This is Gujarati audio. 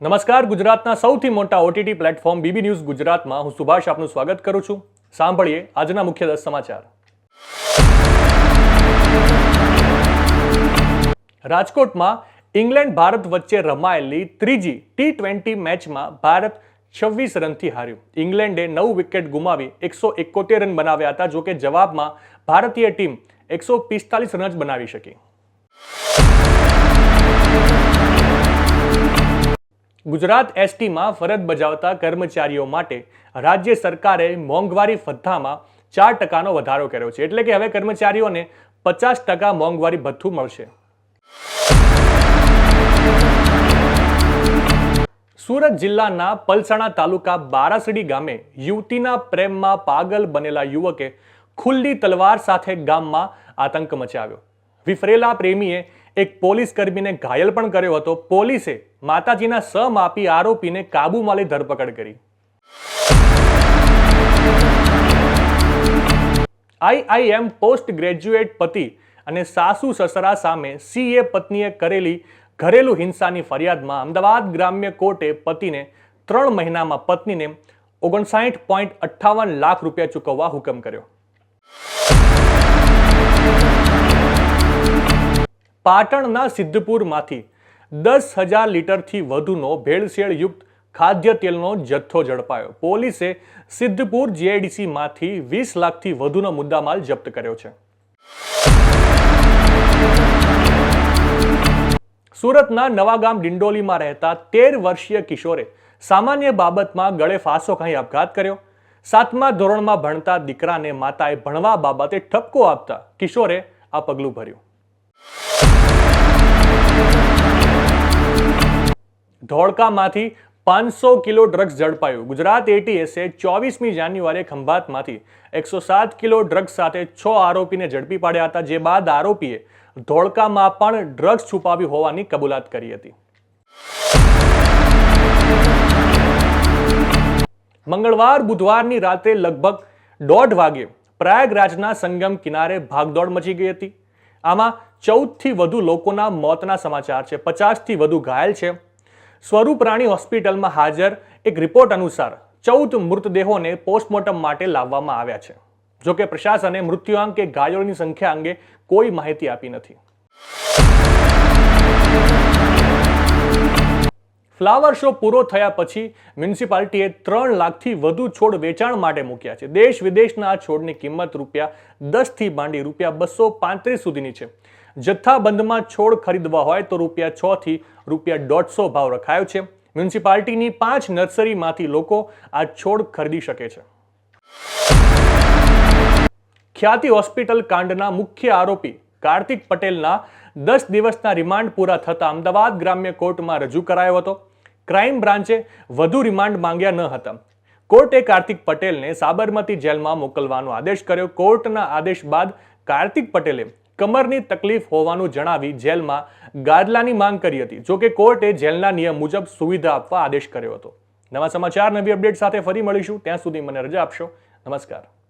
નમસ્કાર, ગુજરાતના સૌથી મોટા ઓટીટી પ્લેટફોર્મ બીબી ન્યૂઝ ગુજરાતમાં હું સુભાષ આપનું સ્વાગત કરું છું. સાંભળીએ આજના મુખ્ય દસ સમાચાર. રાજકોટમાં ઇંગ્લેન્ડ, ભારત વચ્ચે રમાયેલી ત્રીજી ટી ટ્વેન્ટી મેચમાં ભારત છવ્વીસ રનથી હાર્યું. ઇંગ્લેન્ડે નવ વિકેટ ગુમાવી એકસો એકોતેર રન બનાવ્યા હતા, જોકે જવાબમાં ભારતીય ટીમ એકસો પિસ્તાલીસ રન જ બનાવી શકી. ગુજરાત એસટીમાં ફરજ બજાવતા કર્મચારીઓ માટે રાજ્ય સરકારે મોંઘવારી ભથ્થામાં ચાર ટકાનો વધારો કર્યો છે. એટલે કે હવે કર્મચારીઓને પચાસ ટકા મોંઘવારી ભથ્થું મળશે. સુરત જિલ્લાના પલસાણા તાલુકા બારાસડી ગામે યુવતીના પ્રેમમાં પાગલ બનેલા યુવકે ખુલ્લી તલવાર સાથે ગામમાં આતંક મચાવ્યો. વિફરેલા પ્રેમીએ એક પોલીસ કર્મીને ઘાયલ પણ કર્યો હતો. પોલીસે માતાજીના સમાપી આરોપીને કાબૂમાં લઈ ધરપકડ કરી. આઈઆઈએમ પોસ્ટ ગ્રેજ્યુએટ પતિ અને સાસુ સસરા સામે સીએ પત્નીએ કરેલી ઘરેલુ હિંસાની ફરિયાદમાં અમદાવાદ ગ્રામ્ય કોર્ટે પતિને ત્રણ મહિનામાં પત્નીને ઓગણસાઠ પોઈન્ટ અઠ્ઠાવન લાખ રૂપિયા ચૂકવવા હુકમ કર્યો. પાટણના સિદ્ધપુરમાંથી દસ હજાર લીટરથી વધુનો ભેળસેળયુક્ત ખાદ્ય તેલનો જથ્થો ઝડપાયો. પોલીસે સિદ્ધપુર જીઆઈડીસીમાંથી વીસ લાખથી વધુનો મુદ્દામાલ જપ્ત કર્યો છે. સુરતના નવાગામ ડિંડોલીમાં રહેતા તેર વર્ષીય કિશોરે સામાન્ય બાબતમાં ગળે ફાંસો ખાઈ આપઘાત કર્યો. સાતમા ધોરણમાં ભણતા દીકરાને માતાએ ભણવા બાબતે ઠપકો આપતા કિશોરે આ પગલું ભર્યું. ધોળકામાંથી પાંચસો કિલો ડ્રગ્સ ઝડપાયું. ગુજરાત એટીએસે ચોવીસમી જાન્યુઆરીએ ખંભાતમાંથી એકસો સાત કિલો ડ્રગ્સ સાથે છ આરોપીને ઝડપી પાડ્યા હતા, જે બાદ આરોપીએ ધોળકામાં પણ ડ્રગ્સ છુપાવી હોવાની કબૂલાત કરી હતી. મંગળવાર, બુધવારની રાતે લગભગ દોઢ વાગે પ્રયાગરાજના સંગમ કિનારે ભાગદોડ મચી ગઈ હતી. આમાં ચૌદથી વધુ લોકોના મોતના સમાચાર છે, પચાસથી વધુ ઘાયલ છે. સ્વરૂપ રાણી હોસ્પિટલમાં હાજર એક રિપોર્ટ અનુસાર ચૌદ મૃતદેહોને પોસ્ટમોર્ટમ માટે લાવવામાં આવ્યા છે. જોકે પ્રશાસને મૃત્યુઆંક કે ઘાયલોની સંખ્યા અંગે કોઈ માહિતી આપી નથી. ફ્લાવર શો પૂરો થયા પછી મ્યુનિસિપાલિટીએ ત્રણ લાખથી વધુ છોડ વેચાણ માટે મૂક્યા છે. દેશ વિદેશના આ છોડની કિંમત રૂપિયા દસથી માંડી રૂપિયા બસો પાંત્રીસ સુધીની છે. જથ્થાબંધમાં છોડ ખરીદવા હોય તો રૂપિયા છ થી રૂપિયા દોઢસો ભાવ રખાયો છે. મ્યુનિસિપાલિટીની પાંચ નર્સરીમાંથી લોકો આ છોડ ખરીદી શકે છે. ખ્યાતિ હોસ્પિટલ કાંડના મુખ્ય આરોપી કાર્તિક પટેલના દસ દિવસના રિમાન્ડ પૂરા થતાં અમદાવાદ ગ્રામ્ય કોર્ટમાં રજૂ કરાયો હતો. ક્રાઇમ બ્રાન્ચે વધુ રિમાન્ડ માંગ્યા ન હતા. કોર્ટે કાર્તિક પટેલને સાબરમતી જેલમાં મોકલવાનો આદેશ કર્યો. કોર્ટના આદેશ બાદ કાર્તિક પટેલે કમરની તકલીફ હોવાનું જણાવી જેલમાં ગાદલાની માંગ કરી હતી. જોકે કોર્ટે જેલના નિયમ મુજબ સુવિધા આપવા આદેશ કર્યો હતો. નવા સમાચાર, નવી અપડેટ સાથે ફરી મળીશું. ત્યાં સુધી મને રજા આપશો. નમસ્કાર.